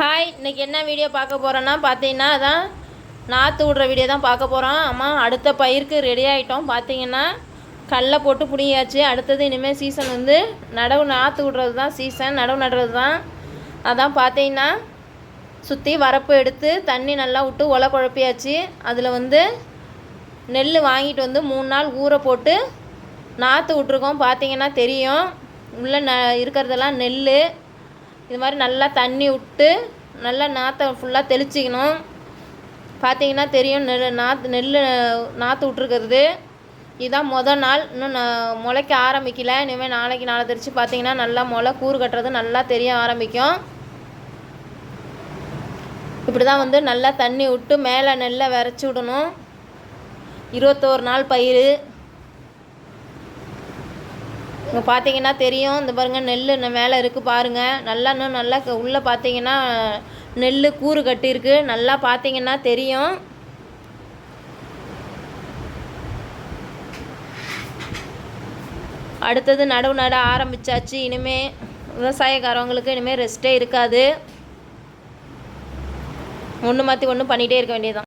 Hi இன்றைக்கி என்ன video பார்க்க போகிறோன்னா பார்த்தீங்கன்னா அதான் நாற்று விடுற வீடியோ தான் பார்க்க போகிறோம் ஆமாம் அடுத்த பயிருக்கு ரெடி ஆகிட்டோம் பார்த்தீங்கன்னா கல்லை போட்டு புடிங்கியாச்சு. அடுத்தது இனிமேல் சீசன் வந்து நடவு நாற்று விடுறது தான் சீசன் நடவு நடுறது தான். அதான் பார்த்தீங்கன்னா சுற்றி வரப்பு எடுத்து தண்ணி நல்லா விட்டு ஒலை குழப்பியாச்சு. அதில் வந்து நெல் வாங்கிட்டு வந்து மூணு நாள் ஊற போட்டு நாற்று விட்ருக்கோம் பார்த்தீங்கன்னா தெரியும். உள்ளே ந இருக்கிறதெல்லாம் நெல் இது மாதிரி நல்லா தண்ணி விட்டு நல்லா நாற்றை ஃபுல்லாக தெளிச்சிக்கணும். பார்த்தீங்கன்னா தெரியும் நெல் நாற்று நெல் நாற்று விட்ருக்கிறது இதுதான் மொதல் நாள். இன்னும் நான் முளைக்க ஆரம்பிக்கல. இனிமேல் நாளைக்கு நாளை தெரிச்சு பார்த்தீங்கன்னா நல்லா முளை கூறு கட்டுறது நல்லா தெரிய ஆரம்பிக்கும். இப்படி தான் வந்து நல்லா தண்ணி விட்டு மேலே நெல்லை விரைச்சி விடணும். இருபத்தோரு நாள் பயிர். இங்கே பார்த்தீங்கன்னா தெரியும். இந்த பாருங்கள் நெல் இன்னும் மேலே இருக்குது பாருங்கள் நல்லா இன்னும் நல்லா க- உள்ளே பார்த்தீங்கன்னா நெல் கூறு கட்டியிருக்கு. நல்லா பார்த்தீங்கன்னா தெரியும். அடுத்தது நடவு நட ஆரம்பிச்சாச்சு. இனிமே விவசாயக்காரவங்களுக்கு இனிமேல் ரெஸ்ட்டே இருக்காது. ஒன்று மாற்றி ஒன்று பண்ணிகிட்டே இருக்க வேண்டியதான்